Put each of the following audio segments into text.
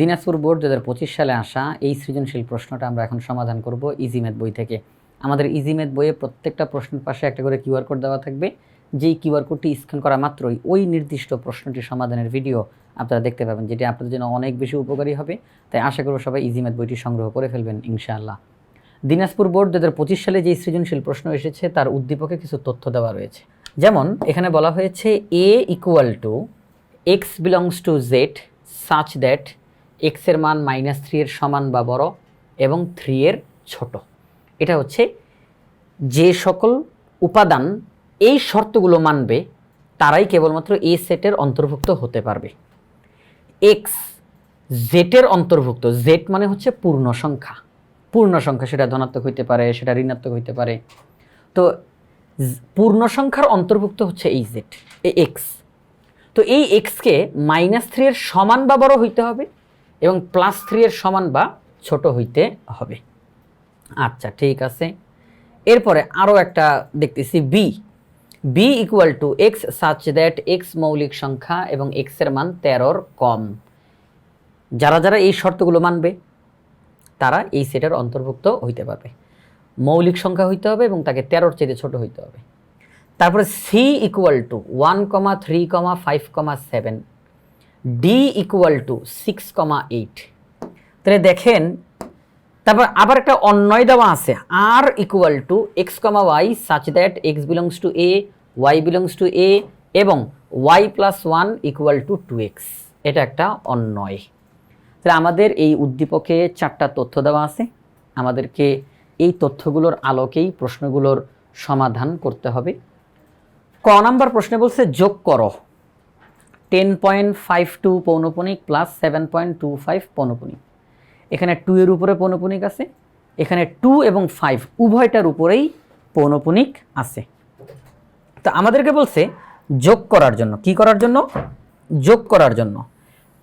Dinajpur board দু সালে আসা এই সৃজনশীল প্রশ্নটা আমরা এখন সমাধান করব ইজি ম্যাথ বই থেকে। আমাদের ইজি ম্যাথ বইয়ে প্রত্যেকটা প্রশ্নের পাশে একটা করে কিউআর কোড দেওয়া থাকবে। যেই কিউআর কোডটি স্ক্যান করা মাত্রই ওই নির্দিষ্ট প্রশ্নটি সমাধানের ভিডিও আপনারা দেখতে পাবেন, যেটি আপনাদের জন্য অনেক বেশি উপকারী হবে। তাই আশা করব সবাই ইজি ম্যাথ বইটি সংগ্রহ করে ফেলবেন, ইনশাআল্লাহ। দিনাজপুর বোর্ড দু সালে যে সৃজনশীল প্রশ্ন এসেছে, তার উদ্দীপকে কিছু তথ্য দেওয়া রয়েছে। যেমন, এখানে বলা হয়েছে A equal to X belongs to Z such that এক্সের মান মাইনাস থ্রি এর সমান বা বড় এবং থ্রি এর ছোট। এটা হচ্ছে যে সকল উপাদান এই শর্তগুলো মানবে, তারাই কেবলমাত্র এ সেটের অন্তর্ভুক্ত হতে পারবে। এক্স জেটের অন্তর্ভুক্ত জেড মানে হচ্ছে পূর্ণ সংখ্যা। পূর্ণ সংখ্যা সেটা ধনাত্মক হইতে পারে, সেটা ঋণাত্মক হইতে পারে। তো পূর্ণ সংখ্যার অন্তর্ভুক্ত হচ্ছে এই এই এক্স তো এই এক্সকে মাইনাস থ্রি এর সমান বা বড় হইতে হবে এবং প্লাস থ্রি এর সমান বা ছোট হইতে হবে। আচ্ছা ঠিক আছে। এরপরে আরও একটা দেখতেছি B B equal to X such that X মৌলিক সংখ্যা এবং এক্সের মান তেরোর কম। যারা যারা এই শর্তগুলো মানবে, তারা এই সেটের অন্তর্ভুক্ত হইতে পারবে। মৌলিক সংখ্যা হইতে হবে এবং তাকে তেরোর চেয়ে ছোট হইতে হবে। তারপরে C equal to one comma three comma five comma seven D equal to six comma eight তাহলে দেখেন, তারপর আবার একটা অন্যয় দেওয়া আছে। R equal to X comma Y such that X belongs to A Y belongs to A এবং Y plus one equal to two X এটা একটা অন্যয়। তাহলে আমাদের এই উদ্দীপকে চারটা তথ্য দেওয়া আছে। আমাদেরকে এই তথ্যগুলোর আলোকেই প্রশ্নগুলোর সমাধান করতে হবে। ক নাম্বার প্রশ্নে বলছে যোগ করো। Ten point five two পৌনপনিক plus seven point two five পৌনপনিক। এখানে টু এর উপরে পৌনপনিক আছে, এখানে টু এবং ফাইভ উভয়টার উপরেই পৌনপনিক আছে। তো আমাদেরকে বলছে যোগ করার জন্য, কি করার জন্য? যোগ করার জন্য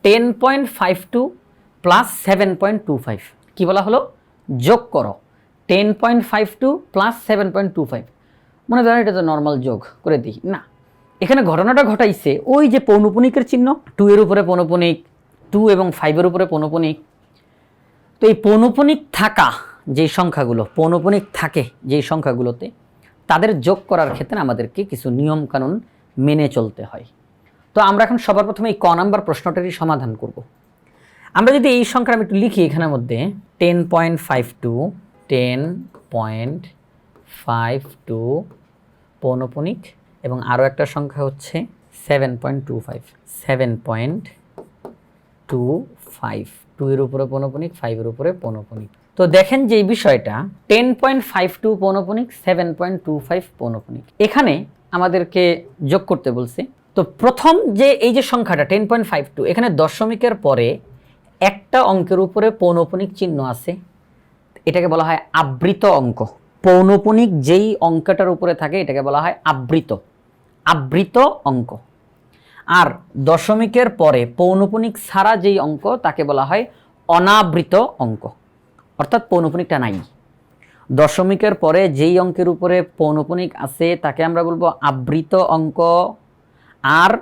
ten point five two plus seven point two five কী বলা হলো? যোগ করো। Ten point five two plus seven point two five মনে করেন এটা তো নর্মাল যোগ করে দিই। না এখানে ঘটনাটা ঘটাইছে ওই যে পৌনপুনিকের চিহ্ন টু এর উপরে পৌনপুনিক টু এবং ফাইভের উপরে পৌনপুনিক। তো এই পৌনপুনিক থাকা যেই সংখ্যাগুলো, পৌনপুনিক থাকে যেই সংখ্যাগুলোতে, তাদের যোগ করার ক্ষেত্রে আমাদেরকে কিছু নিয়মকানুন মেনে চলতে হয়। তো আমরা এখন সবার প্রথমে এই ক নাম্বার প্রশ্নটারই সমাধান করব। আমরা যদি এই সংখ্যা আমি একটু লিখি এখানের মধ্যে ten point five two ten point five two পৌনপুনিক এবং আরও একটা সংখ্যা হচ্ছে seven point two five seven point two five two এর উপরে পৌনপুনিক ফাইভের উপরে পৌনপুনিক। তো দেখেন যে বিষয়টা টেন পয়েন্ট ফাইভ টু পৌনপুনিক সেভেন পয়েন্ট টু ফাইভ পৌনপুনিক। এখানে আমাদেরকে যোগ করতে বলছে, তো প্রথম যে এই যে সংখ্যাটা টেন পয়েন্ট ফাইভ টু এখানে দশমিকের পরে একটা অঙ্কের উপরে পৌনপুনিক চিহ্ন আছে। এটাকে বলা হয় আবৃত অঙ্ক। পৌনপুনিক যেই অঙ্কটার উপরে থাকে, এটাকে বলা হয় আবৃত। আবৃত অঙ্ক। আর দশমিকের পরে পৌনপুনিক ছাড়া যেই অঙ্ক, তাকে বলা হয় অনাবৃত অঙ্ক। অর্থাৎ পৌনপুনিকটা নাই। দশমিকের পরে যেই অঙ্কের উপরে পৌনপুনিক আছে, তাকে আমরা বলব আবৃত অঙ্ক। আর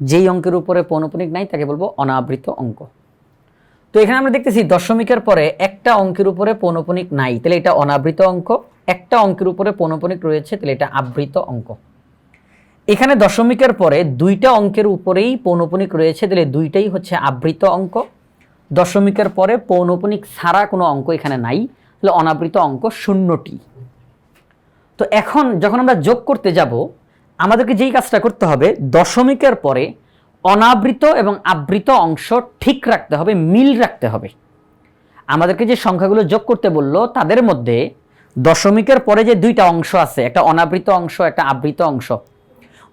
যেই অঙ্কের উপরে পৌনপুনিক নাই, তাকে বলব অনাবৃত অঙ্ক। তো এখানে আমরা দেখতেছি দশমিকের পরে একটা অঙ্কের উপরে পৌনপুনিক নাই, তাহলে এটা অনাবৃত অঙ্ক। একটা অঙ্কের উপরে পৌনপুনিক রয়েছে, তাহলে এটা আবৃত অঙ্ক। এখানে দশমিকের পরে দুইটা অঙ্কের উপরেই পৌনপুনিক রয়েছে, তাহলে দুইটাই হচ্ছে আবৃত অঙ্ক। দশমিকের পরে পৌনপুনিক ছাড়া কোনো অঙ্ক এখানে নাই, তাহলে অনাবৃত অঙ্ক শূন্যটি। তো এখন যখন আমরা যোগ করতে যাব, আমাদেরকে যেই কাজটা করতে হবে, দশমিকের পরে অনাবৃত এবং আবৃত অংশ ঠিক রাখতে হবে, মিল রাখতে হবে। আমাদেরকে যে সংখ্যাগুলো যোগ করতে বলল, তাদের মধ্যে দশমিকের পরে যে দুইটা অংশ আছে, একটা অনাবৃত অংশ, একটা আবৃত অংশ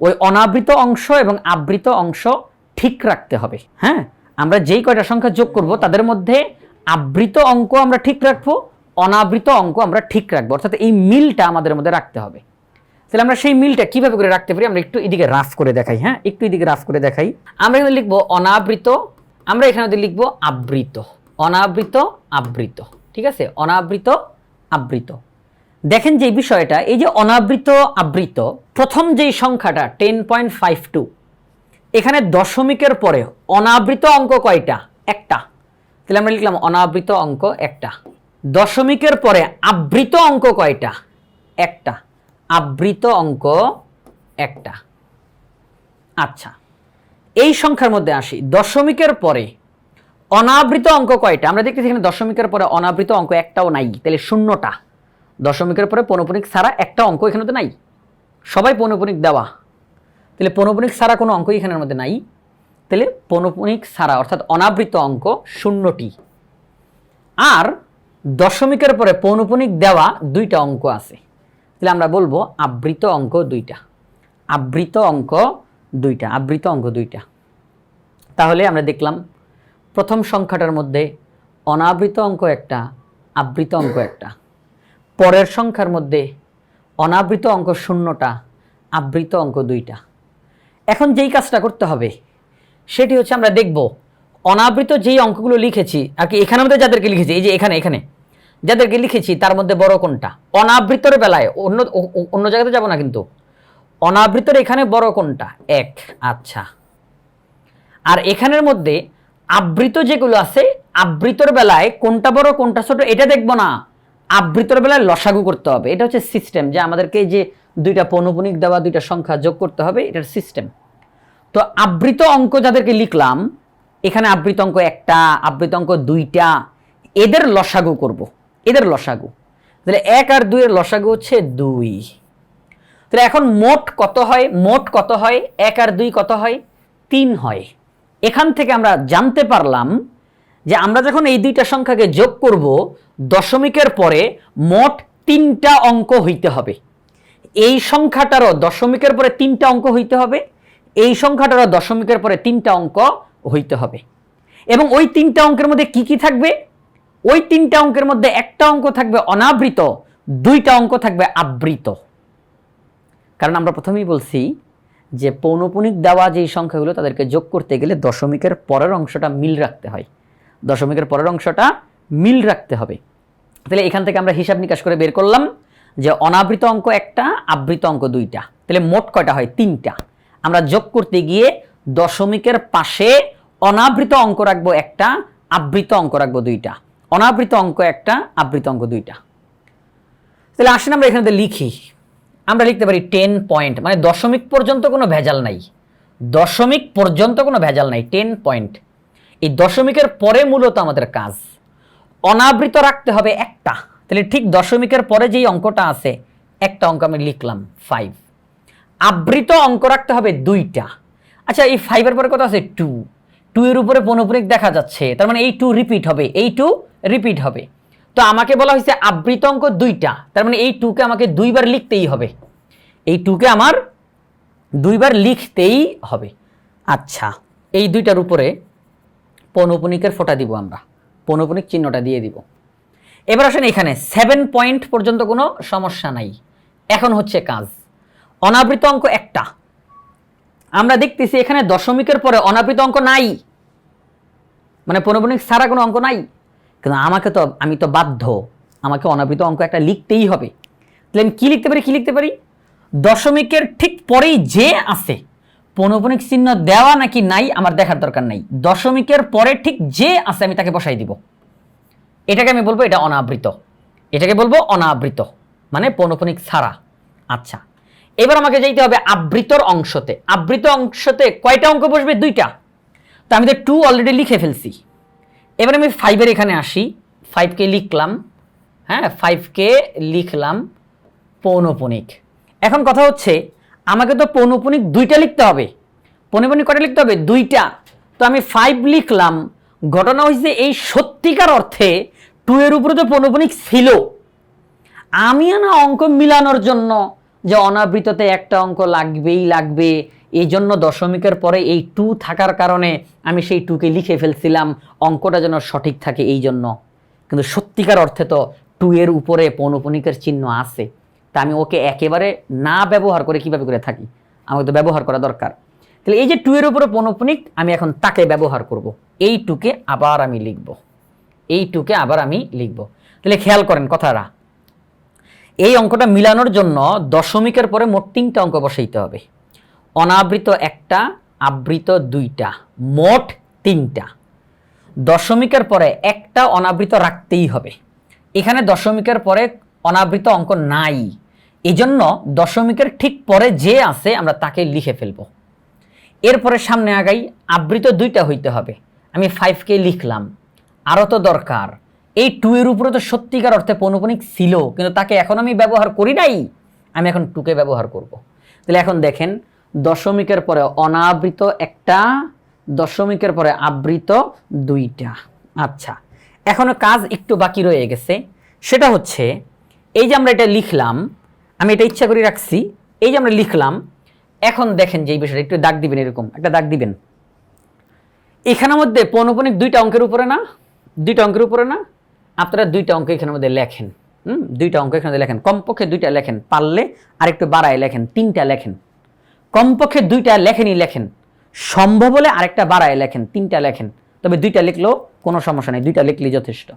ওই অনাবৃত অংশ এবং আবৃত অংশ ঠিক রাখতে হবে। হ্যাঁ? আমরা যেই কয়টা সংখ্যা যোগ করব, তাদের মধ্যে আবৃত অঙ্ক আমরা ঠিক রাখব, অনাবৃত অঙ্ক আমরা ঠিক রাখব। অর্থাৎ এই মিলটা আমাদের মধ্যে রাখতে হবে। তাহলে আমরা সেই মিলটা কীভাবে করে রাখতে পারি, আমরা একটু এদিকে রাফ করে দেখাই হ্যাঁ? একটু এদিকে রাফ করে দেখাই। আমরা এখানে লিখব অনাবৃত, আমরা এখানে লিখব আবৃত। অনাবৃত, আবৃত। ঠিক আছে? অনাবৃত, আবৃত। দেখেন যে বিষয়টা, এই যে অনাবৃত আবৃত, প্রথম যেই সংখ্যাটা টেন পয়েন্ট ফাইভ টু এখানে দশমিকের পরে অনাবৃত অঙ্ক কয়টা? একটা। তাহলে আমরা লিখলাম অনাবৃত অঙ্ক একটা। দশমিকের পরে আবৃত অঙ্ক কয়টা? একটা। আবৃত অঙ্ক একটা। আচ্ছা এই সংখ্যার মধ্যে আসি। দশমিকের পরে অনাবৃত অঙ্ক কয়টা? আমরা দেখতেছি এখানে দশমিকের পরে অনাবৃত অঙ্ক একটাও নাই, তাহলে শূন্যটা। দশমিকের পরে পৌনপুনিক ছাড়া একটা অঙ্ক এখানে তো নাই। সবাই পৌনপুনিক দেওয়া। তাহলে পৌনপুনিক ছাড়া কোনো অঙ্কই এখানের মধ্যে নাই। তাহলে পৌনপুনিক ছাড়া, অর্থাৎ অনাবৃত অঙ্ক শূন্যটি। আর দশমিকের পরে পৌনপুনিক দেওয়া দুইটা অঙ্ক আছে। তাহলে আমরা বলব আবৃত অঙ্ক দুইটা। আবৃত অঙ্ক দুইটা, আবৃত অঙ্ক দুইটা। তাহলে আমরা দেখলাম প্রথম সংখ্যাটার মধ্যে অনাবৃত অঙ্ক একটা, আবৃত অঙ্ক একটা। পরের সংখ্যার মধ্যে অনাবৃত অঙ্ক শূন্যটা, আবৃত অঙ্ক দুইটা। এখন যেই কাজটা করতে হবে, সেটি হচ্ছে আমরা দেখব অনাবৃত যেই অঙ্কগুলো লিখেছি, আর কি এখানের মধ্যে যাদেরকে লিখেছি, এই যে এখানে এখানে, যাদেরকে লিখেছি তার মধ্যে বড় কোনটা? অনাবৃতর বেলায়, অন্য অন্য জায়গাতে যাব না কিন্তু। অনাবৃতর এখানে বড় কোনটা? এক আচ্ছা। আর এখানের মধ্যে আবৃত যেগুলো আছে, আবৃতর বেলায় কোনটা বড়, কোনটা ছোট, এটা দেখব না। আবৃতর বেলায় লসাগু করতে হবে। এটা হচ্ছে সিস্টেম যে আমাদেরকে যে দুইটা পৌনপুনিক দেওয়া, দুইটা সংখ্যা যোগ করতে হবে, এটার সিস্টেম তো আবৃত অঙ্ক যাদেরকে লিখলাম, এখানে আবৃত অঙ্ক একটা, আবৃত অঙ্ক দুইটা, এদের লসাগু করব। এদের লসাগু। তাহলে এক আর দুইয়ের লসাগু হচ্ছে দুই। তাহলে এখন মোট কত হয়? মোট কত হয়? এক আর দুই কত হয়? তিন হয়। এখান থেকে আমরা জানতে পারলাম যে আমরা যখন এই দুইটা সংখ্যাকে যোগ করব, দশমিকের পরে মোট তিনটা অঙ্ক হইতে হবে। এই সংখ্যাটারও দশমিকের পরে তিনটা অঙ্ক হইতে হবে, এই সংখ্যাটারও দশমিকের পরে তিনটা অঙ্ক হইতে হবে। এবং ওই তিনটা অঙ্কের মধ্যে কি কি থাকবে? ওই তিনটা অঙ্কের মধ্যে একটা অঙ্ক থাকবে অনাবৃত, দুইটা অঙ্ক থাকবে আবৃত। কারণ আমরা প্রথমেই বলছি যে পৌনপুনিক দেওয়া যেই সংখ্যাগুলো, তাদেরকে যোগ করতে গেলে দশমিকের পরের অংশটা মিল রাখতে হয়। দশমিকের পরের অংশটা মিল রাখতে হবে। তাহলে এখান থেকে আমরা হিসাব নিকাশ করে বের করলাম যে অনাবৃত অঙ্ক একটা, আবৃত অঙ্ক দুইটা। তাহলে মোট কয়টা হয়? তিনটা। আমরা যোগ করতে গিয়ে দশমিকের পাশে অনাবৃত অঙ্ক রাখব একটা, আবৃত অঙ্ক রাখব দুইটা। অনাবৃত অঙ্ক একটা, আবৃত অঙ্ক দুইটা। তাহলে আসেন আমরা এখানে লিখি। আমরা লিখতে পারি টেন পয়েন্ট মানে দশমিক পর্যন্ত কোনো ভেজাল নাই। দশমিক পর্যন্ত কোনো ভেজাল নাই টেন পয়েন্ট এই দশমিকের পরে মূলত আমাদের কাজ। অনাবৃত রাখতে হবে একটা। তাহলে ঠিক দশমিকের পরে যেই অঙ্কটা আছে, একটা অঙ্ক আমি লিখলাম ফাইভ আবৃত অঙ্ক রাখতে হবে দুইটা। আচ্ছা এই ফাইভের পরে কত আছে? টু টু এর উপরে পনপুনিক দেখা যাচ্ছে। তার মানে এই টু রিপিট হবে। এই টু রিপিট হবে। তো আমাকে বলা হয়েছে আবৃত অঙ্ক দুইটা। তার মানে এই টুকে আমাকে দুইবার লিখতেই হবে। এই টুকে আমার দুইবার লিখতেই হবে। আচ্ছা এই দুইটার উপরে পৌনপুনিকের ফোঁটা দিব আমরা। পৌনপুনিক চিহ্নটা দিয়ে দিব। এবার আসেন এখানে সেভেন পয়েন্ট পর্যন্ত কোনো সমস্যা নাই। এখন হচ্ছে কাজ। অনাবৃত অঙ্ক একটা। আমরা দেখতেছি এখানে দশমিকের পরে অনাবৃত অঙ্ক নাই। মানে পৌনপুনিক ছাড়া কোনো অঙ্ক নাই। কিন্তু আমাকে তো, আমি তো বাধ্য। আমাকে অনাবৃত অঙ্ক একটা লিখতেই হবে। তাহলে আমি কী লিখতে পারি, কী লিখতে পারি? দশমিকের ঠিক পরেই যে আছে পৌনপুনিক চিহ্ন দেওয়া নাকি নাই, আমার দেখার দরকার নাই। দশমিকের পরে ঠিক যে আছে আমি তাকে বসাই দিব। এটাকে আমি বলব এটা অনাবৃত। এটাকে বলব অনাবৃত মানে পৌনপুনিক ছাড়া। আচ্ছা এবার আমাকে যেতে হবে আবৃতর অংশতে। আবৃত অংশতে কয়টা অঙ্ক বসবে? দুইটা। তো আমি তো টু অলরেডি লিখে ফেলছি। এবার আমি ফাইভের এখানে আসি। ফাইভকে লিখলাম হ্যাঁ ফাইভকে লিখলাম পৌনপুনিক এখন কথা হচ্ছে আমাকে তো পৌনপুনিক দুইটা লিখতে হবে। পৌনপুনিক কটা লিখতে হবে? দুইটা। তো আমি ফাইভ লিখলাম। ঘটনা হয়েছে এই সত্যিকার অর্থে টু এর উপরে তো পৌনপুনিক ছিল। আমি না অঙ্ক মিলানোর জন্য যে অনাবৃততে একটা অঙ্ক লাগবেই লাগবে এই জন্য দশমিকের পরে এই টু থাকার কারণে আমি সেই টুকে লিখে ফেলছিলাম। অঙ্কটা যেন সঠিক থাকে এই জন্য। কিন্তু সত্যিকার অর্থে তো টু এর উপরে পৌনপুনিকের চিহ্ন আছে। তা আমি ওকে একেবারে না ব্যবহার করে কীভাবে করে থাকি? আমাকে তো ব্যবহার করা দরকার। তাহলে এই যে টু এর উপরে পৌনপুনিক আমি এখন তাকে ব্যবহার করব। এই টুকে আবার আমি লিখব। এই টুকে আবার আমি লিখব। তাহলে খেয়াল করেন কথাটা। এই অঙ্কটা মিলানোর জন্য দশমিকের পরে মোট তিনটা অঙ্ক বসাইতে হবে। অনাবৃত একটা, আবৃত দুইটা, মোট তিনটা। দশমিকের পরে একটা অনাবৃত রাখতেই হবে। এখানে দশমিকের পরে অনাবৃত অঙ্ক নাই। এজন্য দশমিকের ঠিক পরে যে আছে আমরা তাকে লিখে ফেলব। এরপরে সামনে আগাই, আবৃত দুইটা হইতে হবে। আমি ফাইভকে লিখলাম। আরও তো দরকার। এই টু এর উপরে তো সত্যিকার অর্থে পৌনপনিক ছিল, কিন্তু তাকে এখন আমি ব্যবহার করি নাই। আমি এখন টুকে ব্যবহার করব। তাহলে এখন দেখেন, দশমিকের পরে অনাবৃত একটা, দশমিকের পরে আবৃত দুইটা। আচ্ছা এখনও কাজ একটু বাকি রয়ে গেছে। সেটা হচ্ছে এই যে আমরা এটা লিখলাম, আমি এটা ইচ্ছা করে রাখছি, এই যে আমরা লিখলাম, এখন দেখেন যে এই বিষয়টা একটু দাগ দিবেন এরকম, একটা দাগ দিবেন। এখানের মধ্যে পৌনপনিক দুইটা অঙ্কের উপরে না, দুইটা অঙ্কের উপরে না, আপনারা দুইটা অঙ্ক এখানের মধ্যে লেখেন, হুম? দুইটা অঙ্ক এখানে লেখেন। কমপক্ষে দুইটা লেখেন, পারলে আরেকটু বাড়ায় লেখেন, তিনটা লেখেন। কমপক্ষে দুইটা লেখেনই লেখেন, সম্ভব হলে আরেকটা বাড়ায় লেখেন, তিনটা লেখেন। তবে দুইটা লিখলেও কোনো সমস্যা নেই, দুইটা লিখলেই যথেষ্ট।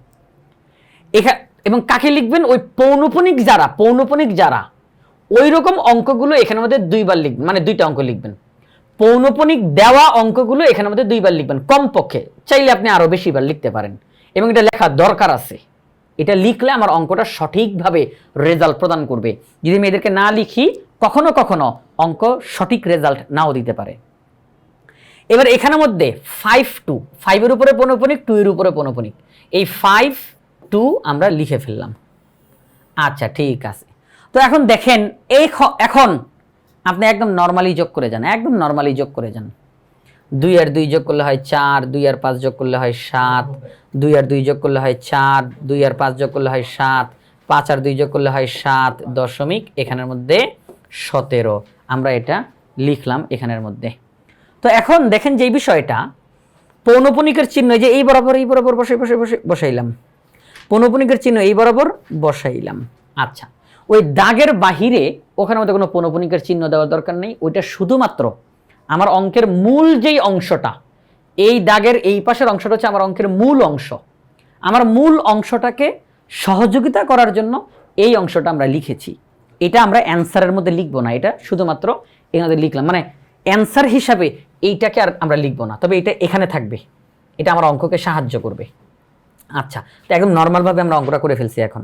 এখানে এবং কাকে লিখবেন? ওই পৌনপনিক যারা পৌনপনিক যারা ওই রকম অঙ্কগুলো এখানের মধ্যে দুইবার লিখবেন মানে দুইটা অঙ্ক লিখবেন। পৌনপনিক দেওয়া অঙ্কগুলো এখানের মধ্যে দুইবার লিখবেন, কমপক্ষে, চাইলে আপনি আরও বেশিবার লিখতে পারেন। এবং এটা লেখা দরকার আছে। এটা লিখলে আমার অঙ্কটা সঠিকভাবে রেজাল্ট প্রদান করবে। যদি আমি এদেরকে না লিখি, কখনো কখনো অঙ্ক সঠিক রেজাল্ট নাও দিতে পারে। এবার এখানের মধ্যে ফাইভ টু ফাইভের উপরে পনপনিক টু এর উপরে পনপনিক। এই ফাইভ টু আমরা লিখে ফেললাম। আচ্ছা ঠিক আছে। তো এখন দেখেন, এই এখন আপনি একদম নর্মালি যোগ করে যান, একদম নর্মালি যোগ করে যান। দুই আর দুই যোগ করলে হয় চার, দুই আর পাঁচ যোগ করলে হয় সাত, দুই আর দুই যোগ করলে হয় চার, দুই আর পাঁচ যোগ করলে হয় সাত, পাঁচ আর দুই যোগ করলে হয় সাত দশমিক, এখানের মধ্যে সতেরো। আমরা এটা লিখলাম এখানের মধ্যে। তো এখন দেখেন যে বিষয়টা, পৌনপনিকের চিহ্ন যে এই বরাবর এই বরাবর বসে বসে বসে, বসাইলাম। পৌনপনিকের চিহ্ন এই বরাবর বসাইলাম। আচ্ছা ওই দাগের বাহিরে ওখানে মধ্যে কোনো পৌনপনিকের চিহ্ন দেওয়ার দরকার নেই, ওইটা শুধুমাত্র আমার অঙ্কের মূল যেই অংশটা, এই দাগের এই পাশের অংশটা হচ্ছে আমার অঙ্কের মূল অংশ। আমার মূল অংশটাকে সহযোগিতা করার জন্য এই অংশটা আমরা লিখেছি। এটা আমরা অ্যান্সারের মধ্যে লিখব না, এটা শুধুমাত্র এখানে লিখলাম। মানে অ্যান্সার হিসাবে এইটাকে আর আমরা লিখব না, তবে এটা এখানে থাকবে। এটা আমার অঙ্ককে সাহায্য করবে। আচ্ছা তো একদম নর্মালভাবে আমরা অঙ্কটা করে ফেলছি এখন।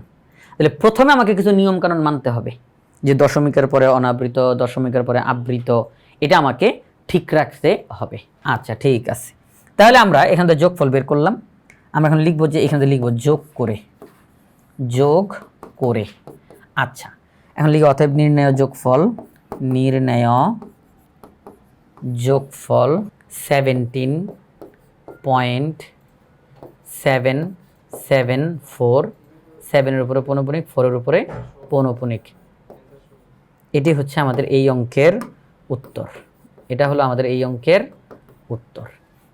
তাহলে প্রথমে আমাকে কিছু নিয়মকানুন মানতে হবে, যে দশমিকের পরে অনাবৃত, দশমিকের পরে আবৃত, এটা আমাকে ঠিক রাখতে হবে। আচ্ছা ঠিক আছে। তাহলে আমরা এখান থেকে যোগফল বের করলাম। আমরা এখন লিখব যে এখান থেকে লিখব যোগ করে যোগ করে। আচ্ছা এখন লিখব অতএব নির্ণয় যোগফল নির্ণয় যোগফল seventeen point seven seven four, সেভেনের উপরে পৌনপুনিক ফোরের উপরে পৌনপুনিক এটি হচ্ছে আমাদের এই অঙ্কের উত্তর। এটা হলো আমাদের এই অঙ্কের উত্তর।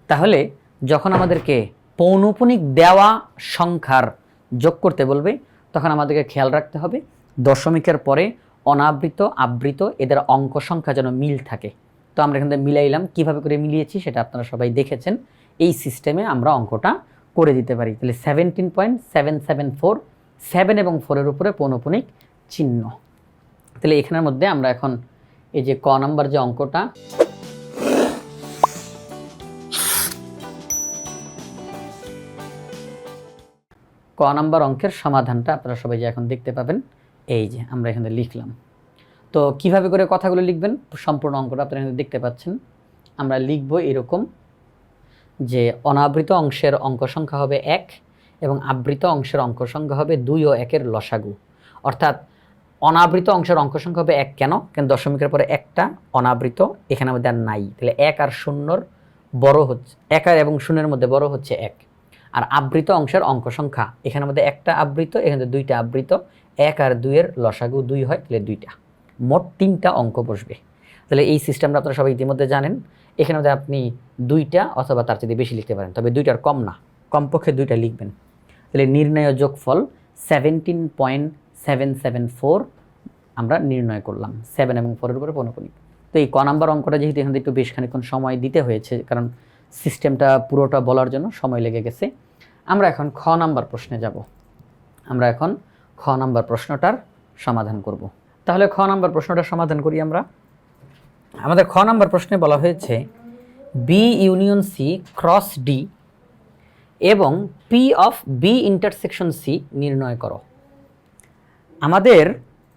তাহলে যখন আমাদেরকে পৌনপুনিক দেওয়া সংখ্যার যোগ করতে বলবে, তখন আমাদেরকে খেয়াল রাখতে হবে, দশমিকের পরে অনাবৃত, আবৃত, এদের অঙ্ক সংখ্যা যেন মিল থাকে। তো আমরা এখান থেকে মিলাইলাম। কীভাবে করে মিলিয়েছি সেটা আপনারা সবাই দেখেছেন। এই সিস্টেমে আমরা অঙ্কটা করে দিতে পারি। তাহলে seventeen point seven seven four seven এবং ফোরের উপরে পৌনপুনিক চিহ্ন। তাহলে এখানের মধ্যে আমরা এখন এই যে ক নাম্বার যে অঙ্কটা, ক নাম্বার অঙ্কের সমাধানটা আপনারা সবাই যে এখন দেখতে পাবেন, এই যে আমরা এখানে লিখলাম। তো কীভাবে করে কথাগুলো লিখবেন? সম্পূর্ণ অঙ্কটা আপনারা এখানে দেখতে পাচ্ছেন। আমরা লিখব এরকম যে অনাবৃত অংশের অঙ্ক সংখ্যা হবে এক এবং আবৃত অংশের অঙ্ক সংখ্যা হবে দুই ও একের লসাগু। অর্থাৎ অনাবৃত অংশের অঙ্ক সংখ্যা হবে এক কেন? কেন দশমিকের পরে একটা অনাবৃত এখানে আমাদের আর নাই। তাহলে এক আর শূন্যর বড় হচ্ছে, এক আর এবং শূন্যের মধ্যে বড় হচ্ছে এক। আর আবৃত অংশের অঙ্ক সংখ্যা, এখানে মধ্যে একটা আবৃত, এখানে দুইটা আবৃত, এক আর দুইয়ের লসাগু দুই হয়, তাহলে দুইটা। মোট তিনটা অঙ্ক বসবে। তাহলে এই সিস্টেমটা আপনারা সবাই ইতিমধ্যে জানেন। এখানে আপনি দুইটা অথবা তার চেয়ে বেশি লিখতে পারেন, তবে দুইটার কম না। কমপক্ষে দুইটা লিখবেন। তাহলে নির্ণয় যোগফল seventeen point seven seven four আমরা নির্ণয় করলাম। সেভেন এবং ফোরের উপরে পৌনপুনিক তো এই ক নাম্বার অঙ্কটা যেহেতু এখানে একটু বেশ খানিক্ষণ সময় দিতে হয়েছে, কারণ সিস্টেমটা পুরোটা বলার জন্য সময় লেগে গেছে, আমরা এখন খ নাম্বার প্রশ্নে যাব। আমরা এখন খ নাম্বার প্রশ্নটার সমাধান করব। তাহলে খ নাম্বার প্রশ্নটার সমাধান করি আমরা। আমাদের খ নাম্বার প্রশ্নে বলা হয়েছে B union C cross D এবং P of B intersection C নির্ণয় করো। আমাদের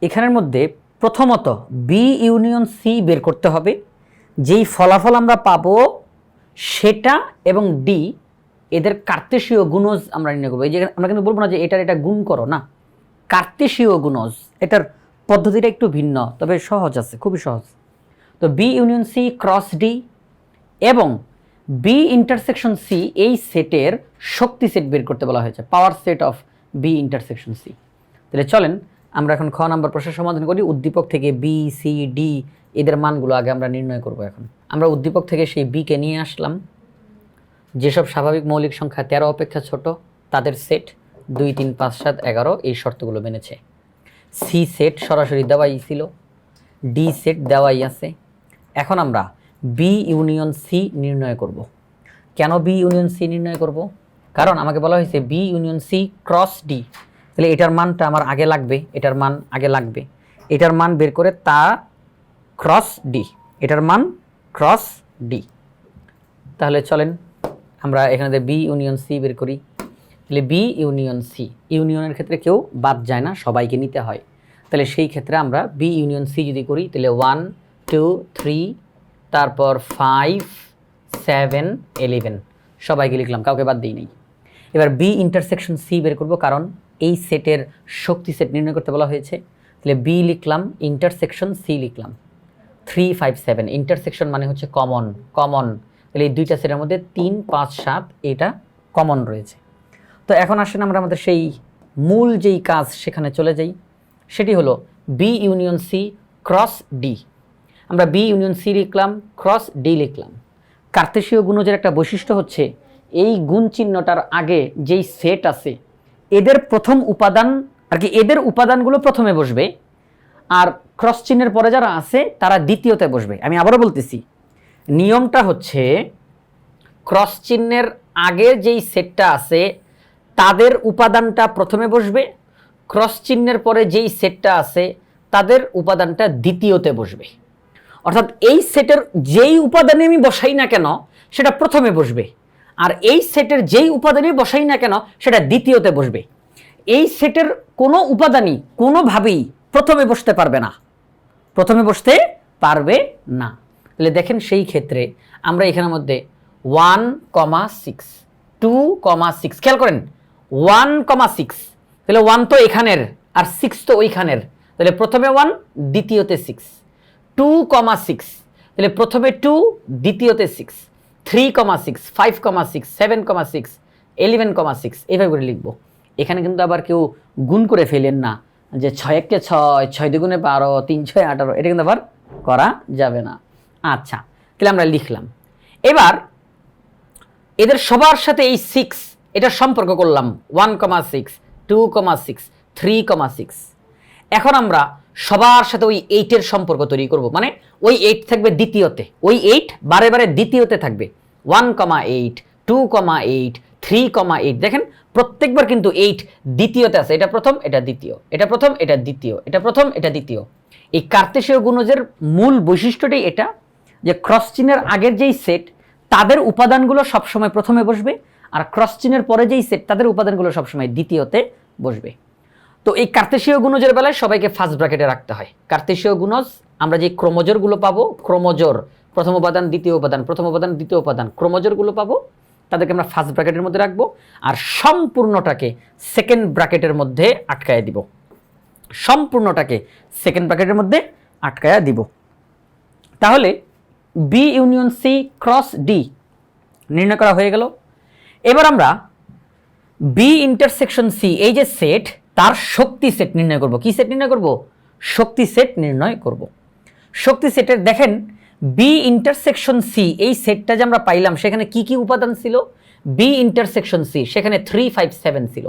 এখানের মধ্যে প্রথমত বি ইউনিয়ন সি বের করতে হবে। যেই ফলাফল আমরা পাবো সেটা এবং ডি এদের কার্তেশীয় গুণজ আমরা নির্ণয় করব। এই যে আমরা কিন্তু বলব না যে এটার এটা গুণ করো না। কার্তেশীয় গুণজ, এটার পদ্ধতিটা একটু ভিন্ন, তবে সহজ আছে, খুবই সহজ। তো B union C cross D এবং বি ইন্টারসেকশন সি এই সেটের শক্তি সেট বের করতে বলা হয়েছে power set of B intersection C তাহলে চলেন, আমরা এখন খ নাম্বার প্রশ্নের সমাধান করি, উদ্দীপক থেকে বি সি ডি এদের মানগুলো আগে আমরা নির্ণয় করব এখন। আমরা উদ্দীপক থেকে সেই বিকে নিয়ে আসলাম। যেসব স্বাভাবিক মৌলিক সংখ্যা তেরো অপেক্ষা ছোট, তাদের সেট দুই, তিন, পাঁচ, সাত, এগারো এই শর্তগুলো মেনেছে। সি সেট সরাসরি দেওয়াই ছিল ডি সেট দেওয়াই আছে। এখন আমরা বি ইউনিয়ন সি নির্ণয় করব। কেন বি ইউনিয়ন সি নির্ণয় করব? কারণ আমাকে বলা হয়েছে B union C cross D তাহলে এটার মানটা আমার আগে লাগবে, এটার মান আগে লাগবে। এটার মান বের করে তা ক্রস ডি এটার মান ক্রস ডি তাহলে চলেন, আমরা এখানে বি ইউনিয়ন সি বের করি। তাহলে বি ইউনিয়ন সি ইউনিয়নের ক্ষেত্রে কেউ বাদ যায় না, সবাইকে নিতে হয়। তাহলে সেই ক্ষেত্রে আমরা বি ইউনিয়ন সি যদি করি, তাহলে ওয়ান টু থ্রি তারপর ফাইভ সেভেন ইলেভেন সবাইকে লিখলাম, কাউকে বাদ দিই নেই। এবার বি ইন্টারসেকশন সি বের করব, কারণ এই সেটের শক্তি সেট নির্ণয় করতে বলা হয়েছে। তাহলে বি লিখলাম ইন্টারসেকশন সি লিখলাম। থ্রি ফাইভ সেভেন ইন্টারসেকশন মানে হচ্ছে কমন কমন তাহলে এই দুইটা সেটের মধ্যে তিন, পাঁচ, সাত, এটা কমন রয়েছে। তো এখন আসেন আমরা আমাদের সেই মূল যেই কাজ সেখানে চলে যাই। সেটি হলো B union C cross D আমরা বি ইউনিয়ন সি লিখলাম, ক্রস ডি লিখলাম। কার্তেশীয় গুণজের একটা বৈশিষ্ট্য হচ্ছে, এই গুণ চিহ্নটার আগে যেই সেট আছে, এদের প্রথম উপাদান, আর কি এদের উপাদানগুলো প্রথমে বসবে, আর ক্রস চিহ্নের পরে যারা আছে, তারা দ্বিতীয়তে বসবে। আমি আবারও বলতেছি, নিয়মটা হচ্ছে, ক্রস চিহ্নের আগের যেই সেটটা আছে, তাদের উপাদানটা প্রথমে বসবে, ক্রস চিহ্নের পরে যেই সেটটা আছে, তাদের উপাদানটা দ্বিতীয়তে বসবে। অর্থাৎ এই সেটের যেই উপাদানে আমি বসাই না কেন, সেটা প্রথমে বসবে। আর এই সেটের যেই উপাদানে বসাই না কেন, সেটা দ্বিতীয়তে বসবে। এই সেটের কোনো উপাদানই কোনোভাবেই প্রথমে বসতে পারবে না। প্রথমে বসতে পারবে না। তাহলে দেখেন সেই ক্ষেত্রে আমরা এখানের মধ্যে one comma six, two comma six, খেয়াল করেন, ওয়ান কমা সিক্স, তাহলে ওয়ান তো এখানের আর সিক্স তো ওইখানের। তাহলে প্রথমে ওয়ান, দ্বিতীয়তে সিক্স। টু কমা সিক্স তাহলে প্রথমে টু দ্বিতীয়তে six three comma six five comma six seven comma six eleven comma six এইভাবে করে লিখব। এখানে কিন্তু আবার কেউ গুণ করে ফেলেন না যে ছয় এককে ছয় ছয় দুগুণে বারো, তিন ছয় আঠারো, এটা কিন্তু আবার করা যাবে না। আচ্ছা তাহলে আমরা লিখলাম। এবার এদের সবার সাথে এই সিক্স এটা সম্পর্ক করলাম one comma six two comma six three comma six এখন আমরা সবার সাথে ওই এইটের সম্পর্ক তৈরি করব। মানে ওই এইট থাকবে দ্বিতীয়তে। ওই এইট বারে বারে দ্বিতীয়তে থাকবে। One comma eight two comma eight three comma eight দেখেন, প্রত্যেকবার কিন্তু এইট দ্বিতীয়তে আছে। এটা প্রথম, এটা দ্বিতীয়। এটা প্রথম, এটা দ্বিতীয়। এটা প্রথম, এটা দ্বিতীয়। এই কার্তেশীয় গুণজের মূল বৈশিষ্ট্যটাই এটা যে ক্রস চিহ্নের আগের যেই সেট তাদের উপাদানগুলো সবসময় প্রথমে বসবে আর ক্রস চিহ্নের পরে যেই সেট তাদের উপাদানগুলো সবসময় দ্বিতীয়তে বসবে। তো এই কার্তেশীয় গুণজের বেলায় সবাইকে ফার্স্ট ব্র্যাকেটে রাখতে হয়। কার্তেশীয় গুণজ আমরা যে ক্রোমোজোরগুলো পাবো, ক্রোমোজোর, প্রথম উপাদান, দ্বিতীয় উপাদান, প্রথম উপাদান, দ্বিতীয় উপাদান ক্রোমোজোরগুলো পাবো, তাদেরকে আমরা ফার্স্ট ব্র্যাকেটের মধ্যে রাখব আর সম্পূর্ণটাকে সেকেন্ড ব্র্যাকেটের মধ্যে আটকায় দিব। সম্পূর্ণটাকে সেকেন্ড ব্র্যাকেটের মধ্যে আটকায়া দিব। তাহলে B union C cross D নির্ণয় করা হয়ে গেল। এবার আমরা বি ইন্টারসেকশন সি এই যে সেট তার শক্তি সেট নির্ণয় করব। কি সেট নির্ণয় করব? শক্তি সেট নির্ণয় করব। শক্তি সেটের দেখেন বি ইন্টারসেকশন সি এই সেটটা যে আমরা পাইলাম, সেখানে কি কি উপাদান ছিল? বি ইন্টারসেকশন সি সেখানে থ্রি ফাইভ সেভেন ছিল।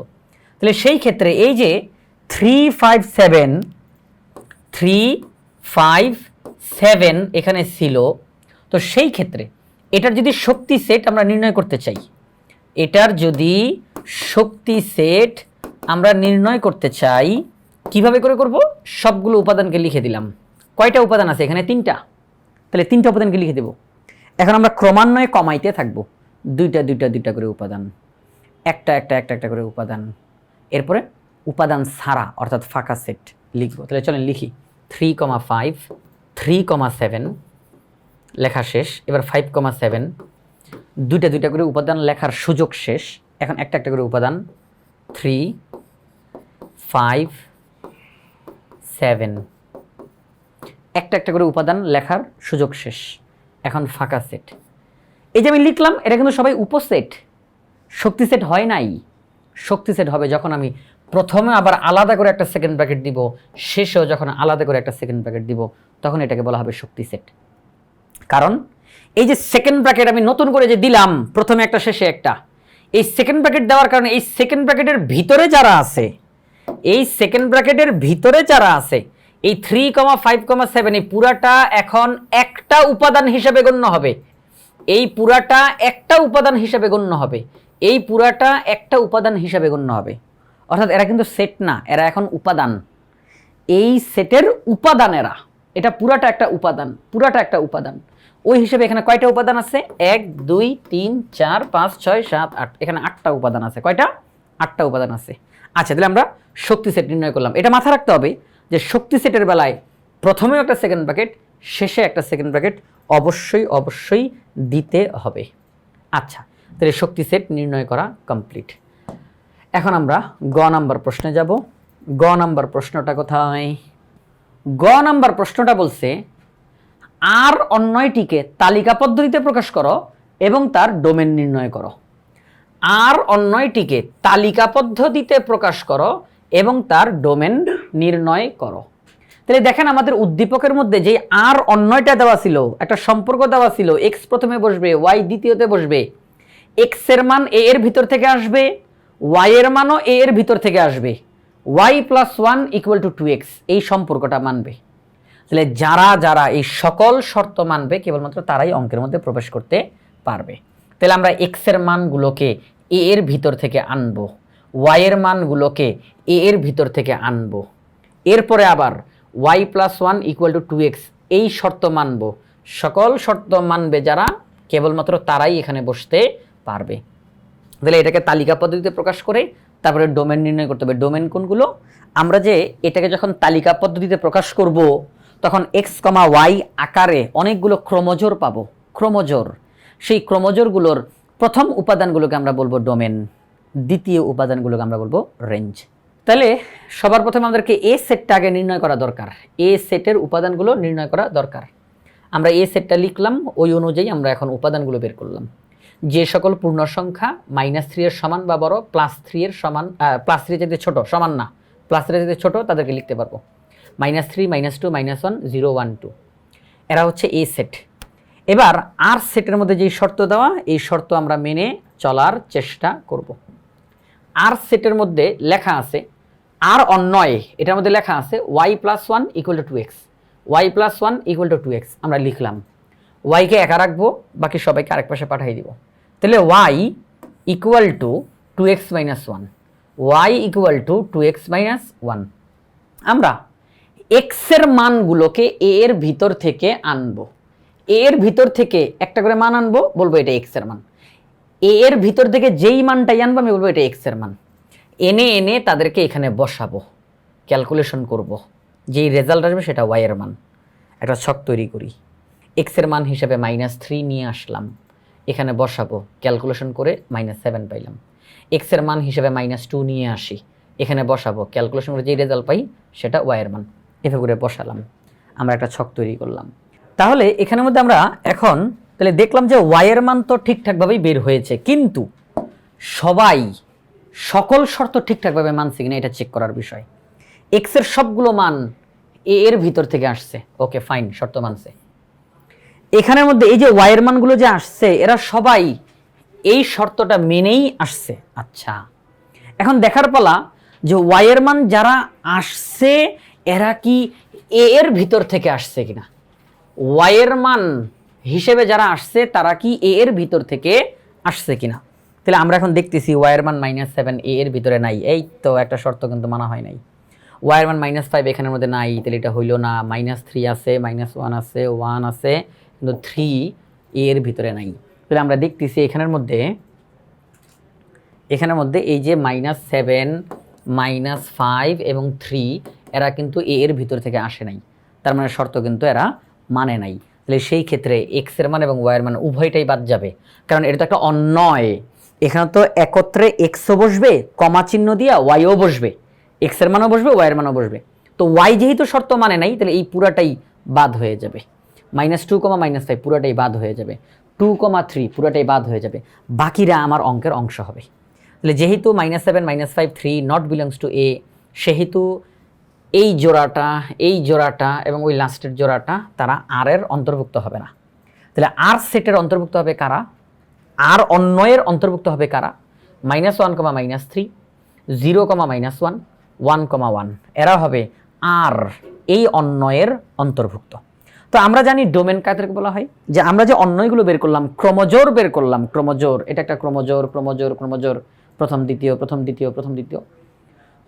তাহলে সেই ক্ষেত্রে এই যে three five seven three five seven এখানে ছিল, তো সেই ক্ষেত্রে এটার যদি শক্তি সেট আমরা নির্ণয় করতে চাই, এটার যদি শক্তি সেট আমরা নির্ণয় করতে চাই কীভাবে করে করব? সবগুলো উপাদানকে লিখে দিলাম। কয়টা উপাদান আছে এখানে? তিনটা। তাহলে তিনটা উপাদানকে লিখে দেব। এখন আমরা ক্রমান্বয়ে কমাইতে থাকব। দুইটা দুইটা দুইটা করে উপাদান। একটা একটা একটা একটা করে উপাদান। এরপরে উপাদান সারা, অর্থাৎ ফাঁকা সেট লিখব। তাহলে চলেন লিখি। Three comma five three comma seven লেখা শেষ। এবার ফাইভ কমা সেভেন দুইটা দুইটা করে উপাদান লেখার সুযোগ শেষ। এখন একটা একটা করে উপাদান। থ্রি ফাইভ সেভেন একটা একটা করে উপাদান লেখার সুযোগ শেষ। এখন ফাঁকা সেট এই যে আমি লিখলাম, এটা কিন্তু সবাই উপসেট। শক্তি সেট হয় নাই। শক্তি সেট হবে যখন আমি প্রথমে আবার আলাদা করে একটা সেকেন্ড ব্র্যাকেট দিব, শেষেও যখন আলাদা করে একটা সেকেন্ড ব্র্যাকেট দিব, তখন এটাকে বলা হবে শক্তি সেট কারণ এই যে সেকেন্ড ব্র্যাকেট আমি নতুন করে যে দিলাম, প্রথমে একটা, শেষে একটা, এই সেকেন্ড ব্র্যাকেট দেওয়ার কারণে এই সেকেন্ড ব্র্যাকেটের ভিতরে যারা আছে এই সেকেন্ড ব্র্যাকেটের ভিতরে যারা আছে, এই three comma five comma seven এই পুরাটা এখন একটা উপাদান হিসেবে গণ্য হবে। এই পুরাটা একটা উপাদান হিসেবে গণ্য হবে। এই পুরাটা একটা উপাদান হিসেবে গণ্য হবে। অর্থাৎ এরা কিন্তু সেট না, এরা এখন উপাদান। এই সেটের উপাদান এরা। এটা পুরাটা একটা উপাদান, পুরাটা একটা উপাদান। ওই হিসেবে এখানে কয়টা উপাদান আছে? এক, দুই, তিন, চার, পাঁচ, ছয়, সাত, আট। এখানে আটটা উপাদান আছে। কয়টা? আটটা উপাদান আছে। আচ্ছা তাহলে আমরা শক্তি সেট নির্ণয় করলাম। এটা মাথায় রাখতে হবে যে শক্তি সেটের বেলায় প্রথমেও একটা সেকেন্ড ব্র্যাকেট শেষে একটা সেকেন্ড ব্র্যাকেট অবশ্যই অবশ্যই দিতে হবে। আচ্ছা তাহলে শক্তি সেট নির্ণয় করা কমপ্লিট এখন আমরা গ নাম্বার প্রশ্নে যাব। গ নাম্বার প্রশ্নটা কোথায়? গ নাম্বার প্রশ্নটা বলছে, আর অন্যয়টিকে তালিকা পদ্ধতিতে প্রকাশ করো এবং তার ডোমেন নির্ণয় করো। আর অন্যয়টিকে তালিকা পদ্ধতিতে প্রকাশ করো এবং তার ডোমেন নির্ণয় করো। তাহলে দেখেন আমাদের উদ্দীপকের মধ্যে যে আর অন্যয়টা দেওয়া ছিল, একটা সম্পর্ক দেওয়া ছিল এক্স প্রথমে বসবে ওয়াই দ্বিতীয়তে বসবে এক্সের মান এ এর ভিতর থেকে আসবে ওয়াই এর মানও এ এর ভিতর থেকে আসবে Y plus one equal to two X এই সম্পর্কটা মানবে। তাহলে যারা যারা এই সকল শর্ত মানবে, কেবলমাত্র তারাই অঙ্কের মধ্যে প্রবেশ করতে পারবে। তাহলে আমরা এক্সের মানগুলোকে এ এর ভিতর থেকে আনব ওয়াইয়ের মানগুলোকে এ এর ভিতর থেকে আনব। এরপরে আবার Y plus one equal to two X এই শর্ত মানব। সকল শর্ত মানবে যারা, কেবলমাত্র তারাই এখানে বসতে পারবে। তাহলে এটাকে তালিকা পদ্ধতিতে প্রকাশ করে তারপরে ডোমেন নির্ণয় করতে হবে। ডোমেন কোনগুলো? আমরা যে এটাকে যখন তালিকা পদ্ধতিতে প্রকাশ করব, তখন এক্স কমা ওয়াই আকারে অনেকগুলো ক্রোমোজোর পাবো। ক্রোমোজোর। সেই ক্রোমোজোরগুলোর প্রথম উপাদানগুলোকে আমরা বলব ডোমেন, দ্বিতীয় উপাদানগুলোকে আমরা বলব রেঞ্জ। তাহলে সবার প্রথমে আমাদেরকে এ সেটটা আগে নির্ণয় করা দরকার। এ সেটের উপাদানগুলো নির্ণয় করা দরকার। আমরা এ সেটটা লিখলাম, ওই অনুযায়ী আমরা এখন উপাদানগুলো বের করলাম। যে সকল পূর্ণ সংখ্যা মাইনাস থ্রি এর সমান বা বড় প্লাস থ্রি এর সমান প্লাস থ্রি যদি ছোটো, সমান না। প্লাস থ্রি যদি ছোট, তাদেরকে লিখতে পারব। Minus three minus two minus one zero one two এরা হচ্ছে এ সেট। এবার আর সেটের মধ্যে যেই শর্ত দেওয়া, এই শর্ত আমরা মেনে চলার চেষ্টা করব। আর সেটের মধ্যে লেখা আছে, আর অন্যয় এটার মধ্যে লেখা আছে Y plus one equal to two X Y plus one equal to two X আমরা লিখলাম। ওয়াইকে একা রাখব, বাকি সবাইকে আরেক পাশে পাঠিয়ে দিব। তাহলে Y equal to two X minus one Y equal to two X minus one আমরা এক্সের মানগুলোকে এর ভিতর থেকে আনব। এর ভিতর থেকে একটা করে মান আনব, বলব এটা এক্সের মান। এ এর ভিতর থেকে যেই মানটাই আনব, আমি বলব এটা এক্সের মান। এনে এনে তাদেরকে এখানে বসাবো ক্যালকুলেশন করব। যেই রেজাল্ট আসবে সেটা ওয়াই এর মান। একটা ছক তৈরি করি। এক্সের মান হিসাবে মাইনাস থ্রি নিয়ে আসলাম। এখানে বসাবো ক্যালকুলেশন করে মাইনাস সেভেন পাইলাম। এক্সের মান হিসাবে মাইনাস টু নিয়ে আসি। এখানে বসাবো ক্যালকুলেশন করে যেই রেজাল্ট পাই, সেটা ওয়াইয়ের মান। এভাবে করে বসালাম। আমরা একটা ছক তৈরি করলাম। তাহলে এখানের মধ্যে আমরা এখন তাহলে দেখলাম যে ওয়াইয়ের মান তো ঠিকঠাকভাবেই বের হয়েছে, কিন্তু সবাই সকল শর্ত ঠিকঠাকভাবে মানছে কিনা এটা চেক করার বিষয়। এক্সের সবগুলো মান এ এর ভিতর থেকে আসছে। ওকে ফাইন শর্ত মানছে। এখানের মধ্যে এই যে ওয়াইয়ের মানগুলো যে আসছে, এরা সবাই এই শর্তটা মেনেই আসছে। আচ্ছা এখন দেখার পালা যে ওয়াইয়ের মান যারা আসছে, এরা কি এ এর ভিতর থেকে আসছে কিনা? ওয়াইয়ের মান হিসেবে যারা আসছে, তারা কি এ এর ভিতর থেকে আসছে কিনা? তাহলে আমরা এখন দেখতেছি ওয়াইয়ের মান মাইনাস সেভেন এ এর ভিতরে নাই। এই তো একটা শর্ত কিন্তু মানা হয় নাই। ওয়াইয়ের মান মাইনাস ফাইভ এখানের মধ্যে নাই, তাহলে এটা হইল না। মাইনাস থ্রি আছে, মাইনাস ওয়ান আছে ওয়ান আছে, কিন্তু থ্রি এর ভিতরে নাই। তাহলে আমরা দেখতেছি এখানের মধ্যে এখানের মধ্যে এই যে মাইনাস সেভেন, মাইনাস ফাইভ এবং থ্রি, এরা কিন্তু এ এর ভিতর থেকে আসে নাই। তার মানে শর্ত কিন্তু এরা মানে নাই। তাহলে সেই ক্ষেত্রে এক্সের মান এবং ওয়াই এর মান উভয়টাই বাদ যাবে। কারণ এটা তো একটা অন্যয় এখানে তো একত্রে এক্সও বসবে, কমা চিহ্ন দিয়া ওয়াইও বসবে। এক্সের মানও বসবে ওয়াই এর মানও বসবে। তো ওয়াই যেহেতু শর্ত মানে নাই, তাহলে এই পুরাটাই বাদ হয়ে যাবে। Minus two comma minus five পুরাটাই বাদ হয়ে যাবে। টু কমা থ্রি পুরাটাই বাদ হয়ে যাবে। বাকিরা আমার অঙ্কের অংশ হবে। তাহলে যেহেতু minus seven minus five three not belongs to A সেহেতু এই জোড়াটা এই জোড়াটা এবং ওই লাস্টের জোড়াটা তারা আর এর অন্তর্ভুক্ত হবে না। তাহলে আর সেটের অন্তর্ভুক্ত হবে কারা? আর অন্যয়ের অন্তর্ভুক্ত হবে কারা? Minus one comma minus three zero comma minus one one comma one এরা হবে আর এই অন্যয়ের অন্তর্ভুক্ত। তো আমরা জানি ডোমেন কাদেরকে বলা হয়? যে আমরা যে অন্যয়গুলো বের করলাম, ক্রমজোর বের করলাম, ক্রমজোর, এটা একটা ক্রমজোর ক্রমজোর ক্রমজোর, প্রথম দ্বিতীয় প্রথম দ্বিতীয় প্রথম দ্বিতীয়।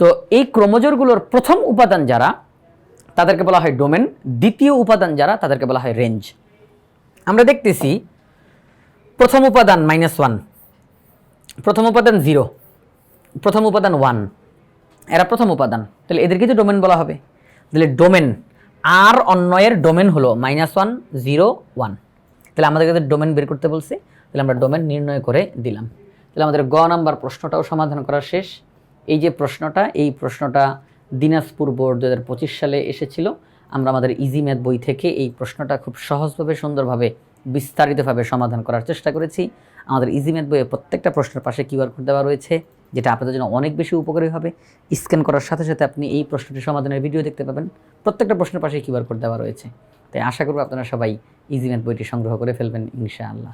তো এই ক্রোমোজোরগুলোর প্রথম উপাদান যারা, তাদেরকে বলা হয় ডোমেন। দ্বিতীয় উপাদান যারা, তাদেরকে বলা হয় রেঞ্জ। আমরা দেখতেছি, প্রথম উপাদান মাইনাস ওয়ান, প্রথম উপাদান জিরো, প্রথম উপাদান ওয়ান, এরা প্রথম উপাদান। তাহলে এদেরকে তো ডোমেন বলা হবে। তাহলে ডোমেন, আর অন্যয়ের ডোমেন হলো মাইনাস ওয়ান, জিরো, ওয়ান। তাহলে আমাদেরকে ডোমেন বের করতে বলছে। তাহলে আমরা ডোমেন নির্ণয় করে দিলাম। তাহলে আমাদের গ নাম্বার প্রশ্নটাও সমাধান করা শেষ। এই যে প্রশ্নটা, এই প্রশ্নটা দিনাজপুর বোর্ড দু হাজার পঁচিশ সালে এসেছিল। আমরা আমাদের ইজি ম্যাথ বই থেকে এই প্রশ্নটা খুব সহজভাবে, সুন্দরভাবে, বিস্তারিতভাবে সমাধান করার চেষ্টা করেছি। আমাদের ইজি ম্যাথ বইয়ে প্রত্যেকটা প্রশ্নের পাশে কিউআর কোড দেওয়া রয়েছে, যেটা আপনাদের জন্য অনেক বেশি উপকারী হবে। স্ক্যান করার সাথে সাথে আপনি এই প্রশ্নটি সমাধানের ভিডিও দেখতে পাবেন। প্রত্যেকটা প্রশ্নের পাশে কিউআর কোড দেওয়া রয়েছে। তাই আশা করব আপনারা সবাই ইজি ম্যাথ বইটি সংগ্রহ করে ফেলবেন, ইনশাআল্লাহ।